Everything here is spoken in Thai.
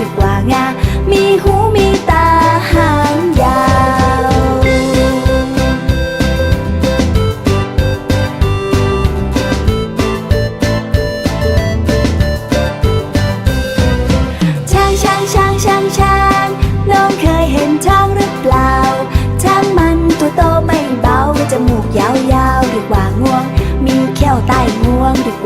ดีกว่างา มีหูมีตาหางยาว ช้างช้างช้างช้างช้าง น้องเคยเห็นช้างหรือเปล่า ช้างมันตัวโตไม่เบา จมูกยาวยาวดีกว่างวง มีเขี้ยวใต้งวงเรีกว่า